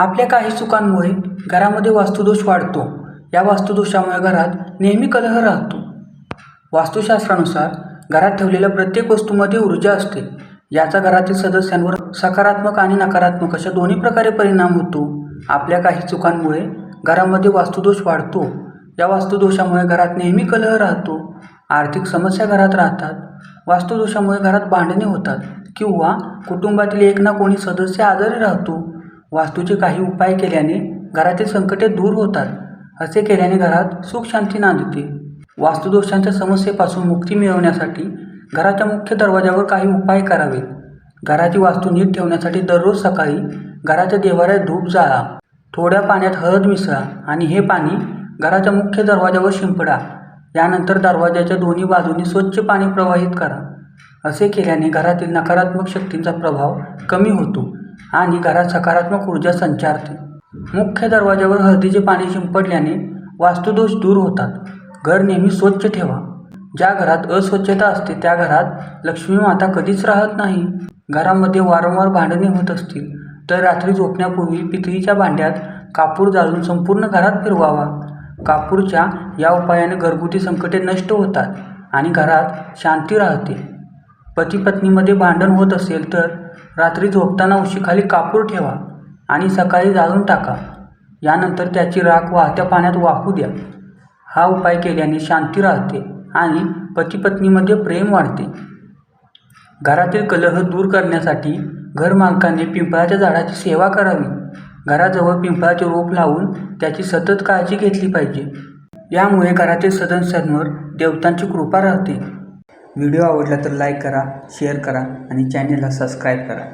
आपल्या काही चुकांमुळे घरामध्ये वास्तुदोष वाढतो. या वास्तुदोषामुळे घरात नेहमी कलह राहतो. वास्तुशास्त्रानुसार घरात ठेवलेल्या प्रत्येक वस्तूमध्ये ऊर्जा असते. याचा घरातील सदस्यांवर सकारात्मक आणि नकारात्मक अशा दोन्ही प्रकारे परिणाम होतो. आपल्या काही चुकांमुळे घरामध्ये वास्तुदोष वाढतो. या वास्तुदोषामुळे घरात नेहमी कलह राहतो. आर्थिक समस्या घरात राहतात. वास्तुदोषामुळे घरात भांडणे होतात किंवा कुटुंबातील एक ना कोणी सदस्य आजारी राहतो. वास्तूचे काही उपाय केल्याने घरातील संकटे दूर होतात असे केल्याने घरात सुख शांती नांदते. वास्तुदोषांच्या समस्येपासून मुक्ती मिळवण्यासाठी घराच्या मुख्य दरवाजावर काही उपाय करावेत. घराची वास्तू नीट ठेवण्यासाठी दररोज सकाळी घराच्या देवाऱ्यात धूप जाळा थोड्या पाण्यात हळद मिसळा आणि हे पाणी घराच्या मुख्य दरवाजावर शिंपडा. यानंतर दरवाजाच्या दोन्ही बाजूंनी स्वच्छ पाणी प्रवाहित करा. असे केल्याने घरातील नकारात्मक शक्तींचा प्रभाव कमी होतो. आणि घरात सकारात्मक ऊर्जा संचारते. मुख्य दरवाजावर हळदीचे पाणी शिंपडल्याने वास्तुदोष दूर होतात. घर नेहमी स्वच्छ ठेवा. ज्या घरात अस्वच्छता असते त्या घरात लक्ष्मी माता कधीच राहत नाही. घरामध्ये वारंवार भांडणे होत असतील तर रात्री झोपण्यापूर्वी पितळीच्या भांड्यात कापूर जाळून संपूर्ण घरात फिरवावा. कापूरच्या या उपायाने घरगुती संकटे नष्ट होतात आणि घरात शांती राहते. पती पत्नीमध्ये भांडण होत असेल तर रात्री झोपताना उशीखाली कापूर ठेवा आणि सकाळी जाळून टाका. यानंतर त्याची राख वाहत्या पाण्यात वाहू द्या. हा उपाय केल्याने शांती राहते आणि पती पत्नीमध्ये प्रेम वाढते. घरातील कलह दूर करण्यासाठी घरमालकाने पिंपळाच्या झाडाची सेवा करावी. घराजवळ पिंपळाचे रोप लावून त्याची सतत काळजी घेतली पाहिजे. यामुळे घरातील सदस्यांवर देवतांची कृपा राहते. व्हिडिओ आवडला तर लाईक करा शेअर करा आणि चॅनेलला सबस्क्राईब करा.